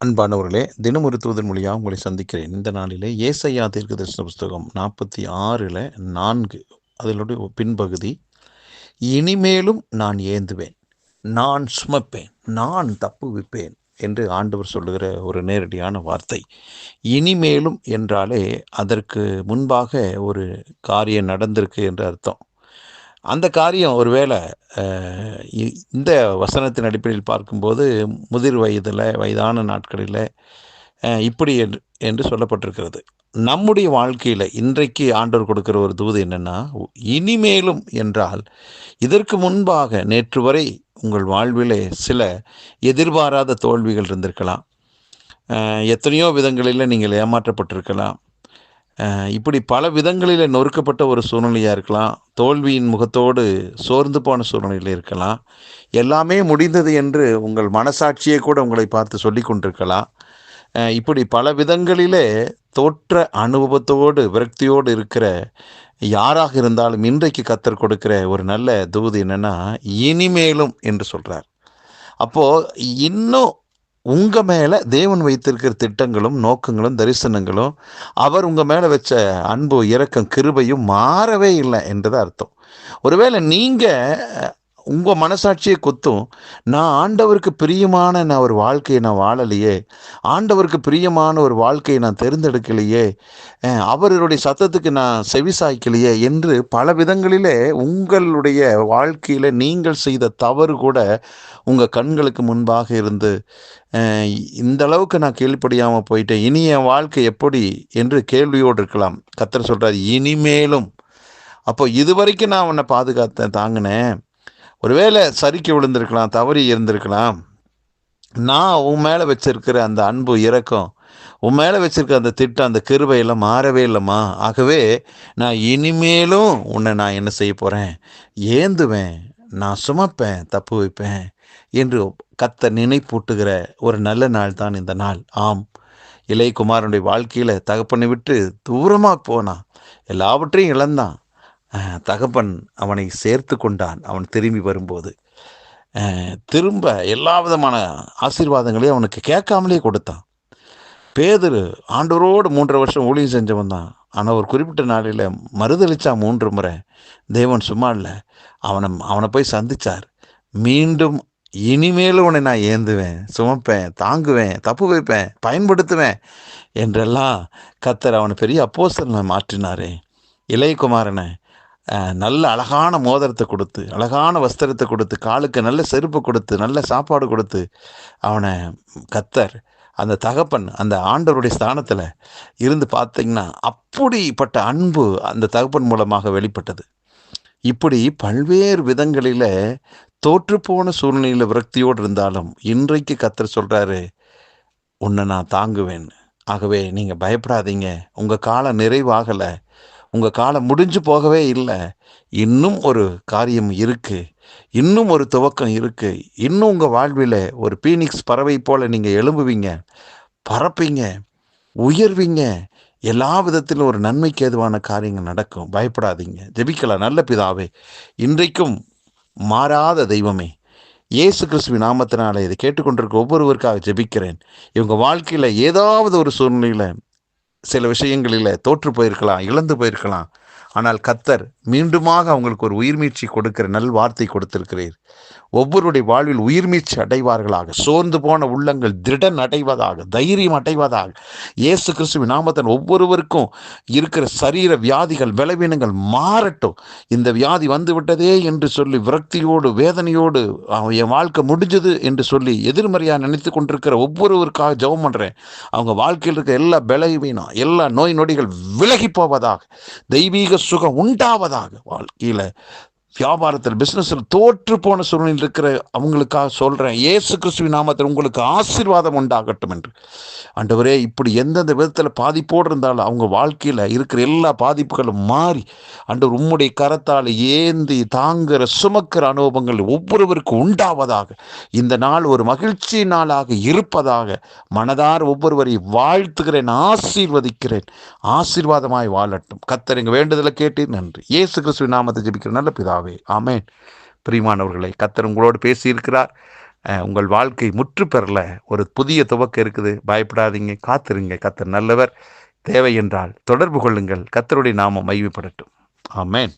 அன்பானவர்களே தினம் ஒரு தூதன் மொழியாக உங்களை சந்திக்கிறேன். இந்த நாளிலே ஏசையா தீர்க்க தரிசன புஸ்தகம் நாற்பத்தி ஆறில் நான்கு அதனுடைய பின்பகுதி இனிமேலும் நான் ஏந்துவேன் நான் சுமப்பேன் நான் தப்புவிப்பேன் என்று ஆண்டவர் சொல்லுகிற ஒரு நேரடியான வார்த்தை. இனிமேலும் என்றாலே அதற்கு முன்பாக ஒரு காரியம் நடந்திருக்கு என்று அர்த்தம். அந்த காரியம் ஒருவேளை இ- இந்த வசனத்தின் அடிப்படையில் பார்க்கும்போது முதிர் வயதில் வயதான நாட்களில் இப்படி என்று என்று சொல்லப்பட்டிருக்கிறது. நம்முடைய வாழ்க்கையில் இன்றைக்கு ஆண்டவர் கொடுக்கிற ஒரு தூது என்னன்னா இனிமேலும் என்றால் இதற்கு முன்பாக நேற்று வரை உங்கள் வாழ்விலே சில எதிர்பாராத தோல்விகள் இருந்திருக்கலாம். எத்தனையோ விதங்களில் நீங்கள் ஏமாற்றப்பட்டிருக்கலாம். இப்படி பல விதங்களில் நொறுக்கப்பட்ட ஒரு சூழ்நிலையாக இருக்கலாம். தோல்வியின் முகத்தோடு சோர்ந்து போன சூழ்நிலையில் இருக்கலாம். எல்லாமே முடிந்தது என்று உங்கள் மனசாட்சியை கூட உங்களை பார்த்து சொல்லி கொண்டிருக்கலாம். இப்படி பல விதங்களிலே தோற்ற அனுபவத்தோடு விரக்தியோடு இருக்கிற யாராக இருந்தாலும் இன்றைக்கு கத்தர் கொடுக்கிற ஒரு நல்ல தூது என்னென்னா இனிமேலும் என்று சொல்கிறார் அப்போது இன்னும் உங்கள் மேலே தேவன் வைத்திருக்கிற திட்டங்களும் நோக்கங்களும் தரிசனங்களும் அவர் உங்கள் மேலே வச்ச அன்பு இரக்கம் கிருபையும் மாறவே இல்லை என்றது அர்த்தம். ஒருவேளை நீங்கள் உங்கள் மனசாட்சியை கொத்தும் நான் ஆண்டவருக்கு பிரியமான நான் ஒரு வாழ்க்கையை நான் வாழலையே ஆண்டவருக்கு பிரியமான ஒரு வாழ்க்கையை நான் தேர்ந்தெடுக்கலையே அவருடைய சத்தத்துக்கு நான் செவிசாய்க்கலையே என்று பல விதங்களிலே உங்களுடைய வாழ்க்கையில் நீங்கள் செய்த தவறு கூட உங்கள் கண்களுக்கு முன்பாக இருந்து இந்த அளவுக்கு நான் கேள்விப்படியாமல் போயிட்டேன். இனி என் வாழ்க்கை எப்படி என்று கேள்வியோடு இருக்கலாம். கத்தர் சொல்கிறார் இனிமேலும். அப்போ இதுவரைக்கும் நான் உன்னை பாதுகாத்தேன் தாங்கினேன். ஒருவேளை சறுக்கி விழுந்திருக்கலாம் தவறி இருந்திருக்கலாம். நான் உன் மேலே வச்சிருக்கிற அந்த அன்பு இரக்கம் உன் மேலே வச்சிருக்க அந்த திட்டம் அந்த கிருபையெல்லாம் மாறவே இல்லைம்மா. ஆகவே நான் இனிமேலும் உன்னை நான் என்ன செய்ய போகிறேன் ஏந்துவேன் நான் சுமப்பேன் தப்பு வைப்பேன் என்று கத்த நினைப்பூட்டுகிற ஒரு நல்ல நாள் தான் இந்த நாள். ஆம். இளையகுமாரனுடைய வாழ்க்கையில் தகப்பனை விட்டு தூரமாக போனான். எல்லாவற்றையும் இழந்தான். தகப்பன் அவனை சேர்த்து கொண்டான். அவன் திரும்பி வரும்போது திரும்ப எல்லா விதமான ஆசீர்வாதங்களையும் அவனுக்கு கேட்காமலே கொடுத்தான். பேதுரு ஆண்டோரோடு மூன்றரை வருஷம் ஊழியம் செஞ்சவன் தான். ஆனால் ஒரு குறிப்பிட்ட நாளில் மறுதளிச்சா மூன்று முறை தேவன் சும்மா இல்லை அவனை அவனை போய் சந்திச்சார். மீண்டும் இனிமேலும் உன்னை நான் ஏந்துவேன் சுமப்பேன் தாங்குவேன் தப்பு வைப்பேன் பயன்படுத்துவேன் என்றெல்லாம் கத்தர் அவனை பெரிய அப்போஸ்தலனை மாற்றினாரே. இளையகுமாரனை குமாரனை நல்ல அழகான மோதிரத்தை கொடுத்து அழகான வஸ்திரத்தை கொடுத்து காலுக்கு நல்ல செருப்பு கொடுத்து நல்ல சாப்பாடு கொடுத்து அவனை கத்தர் அந்த தகப்பன் அந்த ஆண்டவருடைய ஸ்தானத்தில் இருந்து பார்த்தீங்கன்னா அப்படிப்பட்ட அன்பு அந்த தகப்பன் மூலமாக வெளிப்பட்டது. இப்படி பல்வேறு விதங்களில் தோற்றுப்போன சூழ்நிலையில் விரக்தியோடு இருந்தாலும் இன்றைக்கு கத்தர் சொல்கிறாரு உன்னை நான் தாங்குவேன். ஆகவே நீங்கள் பயப்படாதீங்க. உங்கள் காலம் நிறைவாகலை. உங்கள் காலம் முடிஞ்சு போகவே இல்லை. இன்னும் ஒரு காரியம் இருக்குது இன்னும் ஒரு துவக்கம் இருக்குது இன்னும் உங்கள் வாழ்வில் ஒரு பீனிக்ஸ் பறவை போல் நீங்கள் எழும்புவீங்க. பறப்பீங்க. உயர்வீங்க. எல்லா விதத்திலும் ஒரு நன்மைக்கு ஏதுவான காரியங்கள் நடக்கும். பயப்படாதீங்க. ஜெபிக்கலாம். நல்ல பிதாவே இன்றைக்கும் மாறாத தெய்வமே இயேசு கிறிஸ்துவின் நாமத்தினால இதை கேட்டுக்கொண்டிருக்க ஒவ்வொருவருக்காக ஜெபிக்கிறேன். இவங்க வாழ்க்கையில் ஏதாவது ஒரு சூழ்நிலையில் சில விஷயங்களில் தோற்று போயிருக்கலாம் இழந்து போயிருக்கலாம். ஆனால் கத்தர் மீண்டுமாக அவங்களுக்கு ஒரு உயிர்மீட்சி கொடுக்கிற நல் வார்த்தை கொடுத்திருக்கிறீர். ஒவ்வொருடைய வாழ்வில் உயிர்மீட்சி அடைவார்களாக சோர்ந்து போன உள்ளங்கள் திருடன் அடைவதாக தைரியம் அடைவதாக இயேசு கிறிஸ்துவின் நாமத்தன் ஒவ்வொருவருக்கும் இருக்கிற சரீர வியாதிகள் பலவீனங்கள் மாறட்டும். இந்த வியாதி வந்து விட்டதே என்று சொல்லி விரக்தியோடு வேதனையோடு என் வாழ்க்கை முடிஞ்சது என்று சொல்லி எதிர்மறையாக நினைத்து கொண்டிருக்கிற ஒவ்வொருவருக்காக ஜெபம் பண்ணுறேன் அவங்க வாழ்க்கையில் இருக்க எல்லா விளைவினும் எல்லா நோய் நொடிகள் விலகி போவதாக தெய்வீக சுகம் உண்டாவதாக வாழ்க்கையில் வியாபாரத்தில் பிஸ்னஸில் தோற்று போன சூழ்நிலையில் இருக்கிற அவங்களுக்காக சொல்கிறேன் ஏசு கிறிஸ்துவின் நாமத்தில் உங்களுக்கு ஆசீர்வாதம் உண்டாகட்டும் என்று. ஆண்டவரே இப்படி எந்தெந்த விதத்தில் பாதிப்போடு இருந்தாலும் அவங்க வாழ்க்கையில் இருக்கிற எல்லா பாதிப்புகளும் மாறி ஆண்டவர் உம்முடைய கரத்தால் ஏந்தி தாங்குற சுமக்கிற அனுபவங்கள் ஒவ்வொருவருக்கும் உண்டாவதாக இந்த நாள் ஒரு மகிழ்ச்சி நாளாக இருப்பதாக மனதார் ஒவ்வொருவரையும் வாழ்த்துகிறேன் ஆசீர்வதிக்கிறேன். ஆசீர்வாதமாய் வாழட்டும். கத்தர் எங்கள் வேண்டுதலை கேட்டு நன்றி. ஏசு கிறிஸ்துவின் நாமத்தை ஜெபிக்கிற நல்ல பிதாவே. ஆமேன். பிரியமானவர்களை கத்தர் உங்களோடு பேசியிருக்கிறார். அஹ், உங்கள் வாழ்க்கை முற்று பெறல ஒரு புதிய துவக்கம் இருக்குது. பயப்படாதீங்க. காத்திருங்க. கத்தர் நல்லவர். தேவை என்றால் தொடர்பு கொள்ளுங்கள். கத்தருடைய நாமம் மையப்படட்டும் ஆமேன்.